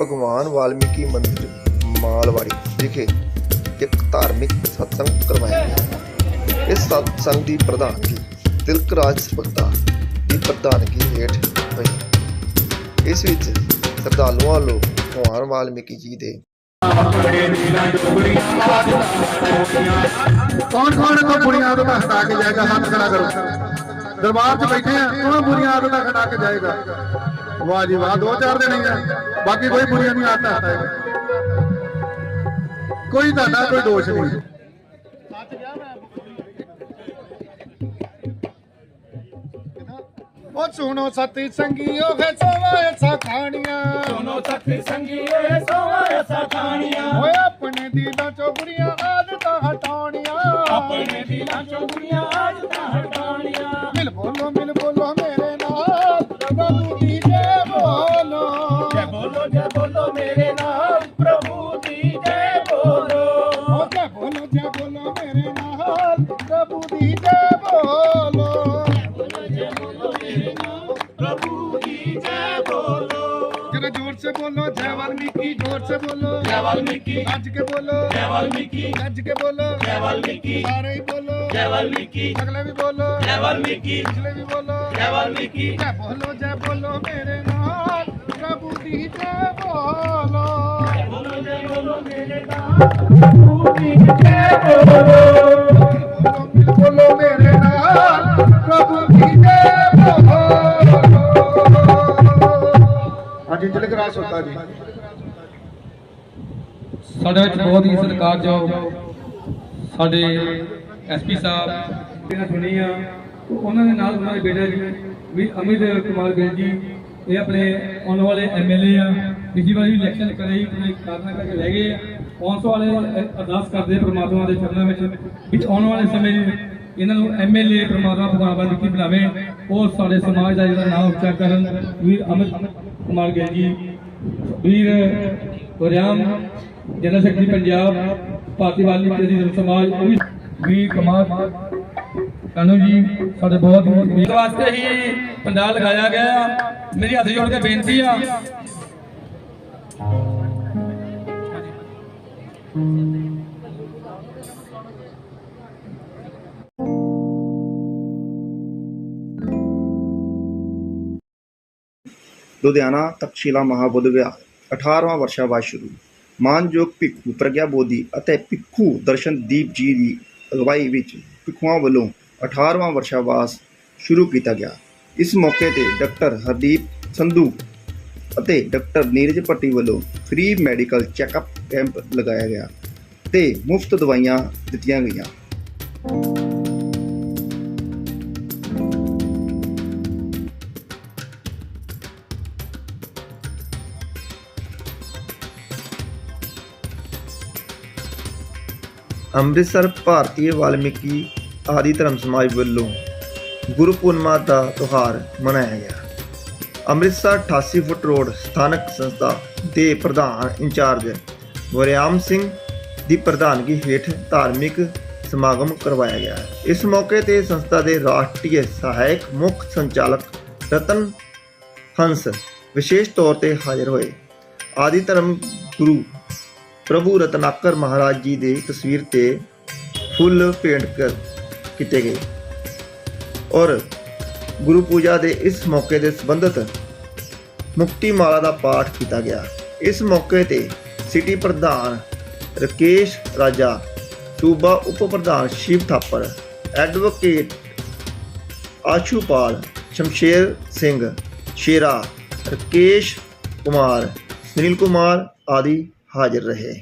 ਭਗਵਾਨ ਵਾਲਮੀਕੀ ਮੰਦਿਰ, ਮਾਲਵਾੜੀ ਵਿਖੇ ਇੱਕ ਧਾਰਮਿਕ ਸਤਸੰਗ ਕਰਵਾਇਆ ਗਿਆ। ਇਸ ਸਤਸੰਗ ਦੀ ਪ੍ਰਧਾਨਗੀ ਤਿਲਕ ਰਾਜ ਸਪਕਤਾ ਦੀ ਪ੍ਰਧਾਨਗੀ ਹੇਠ ਹੋਈ। ਇਸ ਵਿੱਚ ਸ਼ਰਧਾਲੂਆਂ ਲੋਕ ਭਗਵਾਨ ਵਾਲਮੀਕੀ ਜੀ ਦੇ ਕੌਣ ਕੌਣ ਕੋ ਬੁਰੀਆਂ ਆਦਤਾਂ ਹਟਾ ਕੇ ਜਾਏਗਾ? ਹੱਥ ਖੜਾ ਕਰੋ। ਦਰਬਾਰ 'ਚ ਬੈਠੇ ਆ ਕੌਣ ਬੁਰੀਆਂ ਆਦਤਾਂ ਹਟਾ ਕੇ ਜਾਏਗਾ। ਵਾਹ ਜੀ ਵਾਹ ਦੋ ਚਾਰ ਦਿਨ ਹੀ ਆ। ਬਾਕੀ ਕੋਈ ਬੁਰੀਆਂ ਨਹੀਂ ਆਦਤਾਂ ਕੋਈ ਤੁਹਾਡਾ ਕੋਈ ਦੋਸ਼ ਨਹੀਂ। ਉਹ ਸੁਣੋ ਸਤੀ ਸੰਗੀਓ ਵੇ ਸੋਵਾ ਐਸਾ ਖਾਣੀਆਂ। ਸੁਣੋ ਸਖੀ ਸੰਗੀਏ ਸੋਵਾ ਐਸਾ ਖਾਣੀਆਂ। ਓਏ ਆਪਣੇ ਦਿਲਾਂ ਚੋਂ ਬੁਰੀਆਂ ਆਦਤਾਂ ਹਟਾਉਣੀਆਂ। ਆਪਣੇ ਦਿਲਾਂ ਚੋਂ ਬੁਰੀਆਂ ਨਾਲ ਪ੍ਰਭੂ ਦੀ ਜੈ ਬੋਲੋ ਜਰਾ ਜ਼ੋਰ ਸੇ ਬੋਲੋ ਜੈ ਵਾਲਮੀਕੀ ਜ਼ੋਰ ਸੇ ਬੋਲੋ ਜੈ ਵਾਲਮੀਕੀ ਗੱਜ ਕੇ ਬੋਲੋ ਜੈ ਵਾਲਮੀਕੀ ਗੱਜ ਕੇ ਬੋਲੋ ਜੈ ਵਾਲਮੀਕੀ ਸਾਰੇ ਹੀ ਬੋਲੋ ਜੈ ਵਾਲਮੀਕੀ ਅਗਲੇ ਵੀ ਬੋਲੋ ਜੈ ਵਾਲਮੀਕੀ ਪਿਛਲੇ ਵੀ ਬੋਲੋ ਜੈ ਵਾਲਮੀਕੀ ਜੈ ਬੋਲੋ ਜੈ ਬੋਲੋ ਮੇਰੇ ਨਾਲ ਪ੍ਰਭੂ ਦੀ ਜੈ ਬੋਲੋ ਜੈ ਬੋਲੋ ਜੈ ਬੋਲੋ ਮੇਰੇ ਨਾਲ ਪ੍ਰਭੂ ਦੀ ਜੈ ਹਾਂਜੀ ਤਿਲਕ ਰਾਜ ਜੀ। ਸਾਡੇ ਵਿੱਚ ਬਹੁਤ ਹੀ ਸਤਿਕਾਰਯੋਗ ਸਾਡੇ ਐਸਪੀ ਸਾਹਿਬ ਇਹਨਾਂ ਸੁਣੀ ਆ ਉਹਨਾਂ ਦੇ ਨਾਲ ਉਹਨਾਂ ਦੇ ਬੇਟਾ ਜੀ ਵੀ ਅਮਿਤ ਕੁਮਾਰ ਗਿੱਲ ਜੀ, ਇਹ ਆਪਣੇ ਆਉਣ ਵਾਲੇ ਐਮਐਲਏ ਆ। ਪਿਛਲੀ ਵਾਰੀ ਇਲੈਕਸ਼ਨ ਕਰੇ ਕੋਈ ਕਾਰਨਾਂ ਕਰਕੇ ਰਹਿ ਗਏ ਆ। ਆਉਣ ਵਾਲੇ ਅਰਦਾਸ ਕਰਦੇ ਪ੍ਰਮਾਤਮਾ ਦੇ ਚਰਨਾਂ ਵਿੱਚ ਵਿੱਚ ਆਉਣ ਵਾਲੇ ਸਮੇਂ ਇਹਨਾਂ ਨੂੰ ਐਮਐਲਏ ਪ੍ਰਮਾਤਮਾ ਭਗਵਾਨ ਦੀ ਬਣਾਵੇ। ਉਹ ਸਾਡੇ ਸਮਾਜ ਦਾ ਜਿਹੜਾ ਨਾਮ ਉੱਚਾ ਕਰਨ ਵੀਰ ਅਮਿਤ ਕੁਮਾਰ ਗਿੱਲ ਜੀ, ਵੀਰ ਵਰਿਆਮ, ਜਨਰਲ ਸੈਕਟਰੀ ਪੰਜਾਬ, ਭਾਰਤੀ ਵਾਲਮੀਕੀ ਜੀ ਸਮਾਜ, ਉਹ ਵੀ ਵੀਰ ਕਮਾਲ ਕਾਨੂ ਜੀ, ਸਾਡੇ ਬਹੁਤ ਇਸ ਵਾਸਤੇ ਹੀ ਪੰਡਾਲ ਲਗਾਇਆ ਗਿਆ ਮੇਰੀ ਹੱਥ ਜੋੜ ਕੇ ਬੇਨਤੀ ਆ। ਲੁਧਿਆਣਾ ਤਕਸ਼ੀਲਾ ਮਹਾਬੁੱਧ ਵਿਹਾਰ 18ਵਾਂ ਵਰਸ਼ਾਵਾਸ ਸ਼ੁਰੂ। ਮਾਨਯੋਗ ਭਿੱਖੂ ਪ੍ਰਗਿਆ ਬੋਧੀ ਅਤੇ ਭਿੱਖੂ ਦਰਸ਼ਨਦੀਪ ਜੀ ਦੀ ਅਗਵਾਈ ਵਿੱਚ ਭਿੱਖੂਆਂ ਵੱਲੋਂ 18ਵਾਂ ਵਰਸ਼ਾਵਾਸ ਸ਼ੁਰੂ ਕੀਤਾ ਗਿਆ। ਇਸ ਮੌਕੇ ਤੇ ਡਾਕਟਰ ਹਰਦੀਪ ਸੰਧੂ ਅਤੇ ਡਾਕਟਰ ਨੀਰਜ ਭੱਟੀ ਵੱਲੋਂ ਫ੍ਰੀ ਮੈਡੀਕਲ ਚੈੱਕਅਪ ਕੈਂਪ ਲਗਾਇਆ ਗਿਆ ਤੇ ਮੁਫਤ ਦਵਾਈਆਂ ਦਿੱਤੀਆਂ ਗਈਆਂ। ਅੰਮ੍ਰਿਤਸਰ ਭਾਰਤੀ ਵਾਲਮੀਕੀ ਆਦਿ ਧਰਮ ਸਮਾਜ ਵੱਲੋਂ ਗੁਰੂ ਪੂਰਨਿਮਾ ਦਾ ਤਿਉਹਾਰ ਮਨਾਇਆ ਗਿਆ। ਅੰਮ੍ਰਿਤਸਰ 88 ਫੁੱਟ ਰੋਡ ਸਥਾਨਕ ਸੰਸਥਾ ਦੇ ਪ੍ਰਧਾਨ ਇੰਚਾਰਜ ਵਰਿਆਮ ਸਿੰਘ ਦੀ ਪ੍ਰਧਾਨਗੀ ਹੇਠ ਧਾਰਮਿਕ ਸਮਾਗਮ ਕਰਵਾਇਆ ਗਿਆ। ਇਸ ਮੌਕੇ ਤੇ ਸੰਸਥਾ ਦੇ ਰਾਸ਼ਟਰੀ ਸਹਾਇਕ ਮੁੱਖ ਸੰਚਾਲਕ ਰਤਨ ਹੰਸ ਵਿਸ਼ੇਸ਼ ਤੌਰ ਤੇ ਹਾਜ਼ਰ ਹੋਏ। ਆਦਿ ਧਰਮ ਗੁਰੂ ਪ੍ਰਭੂ ਰਤਨਾਕਰ ਮਹਾਰਾਜ ਜੀ ਦੀ ਤਸਵੀਰ ਤੇ ਫੁੱਲ ਭੇਂਟ ਕਰ ਕੀਤੇ ਗਏ। ਔਰ ਗੁਰੂ ਪੂਜਾ ਦੇ ਇਸ ਮੌਕੇ ਦੇ ਸੰਬੰਧਿਤ ਮੁਕਤੀ ਮਾਲਾ ਦਾ ਪਾਠ ਕੀਤਾ ਗਿਆ। ਇਸ ਮੌਕੇ ਤੇ ਸਿਟੀ ਪ੍ਰਧਾਨ ਰਕੇਸ਼ ਰਾਜਾ, ਸੂਬਾ ਉਪ ਪ੍ਰਧਾਨ ਸ਼ਿਵ ਥਾਪਰ, ਐਡਵੋਕੇਟ ਆਸ਼ੂਪਾਲ ਸ਼ਮਸ਼ੇਰ ਸਿੰਘ, ਸ਼ੇਰਾ ਰਕੇਸ਼ ਕੁਮਾਰ, ਸੁਨੀਲ ਕੁਮਾਰ ਆਦਿ ਹਾਜ਼ਰ ਰਹੇ।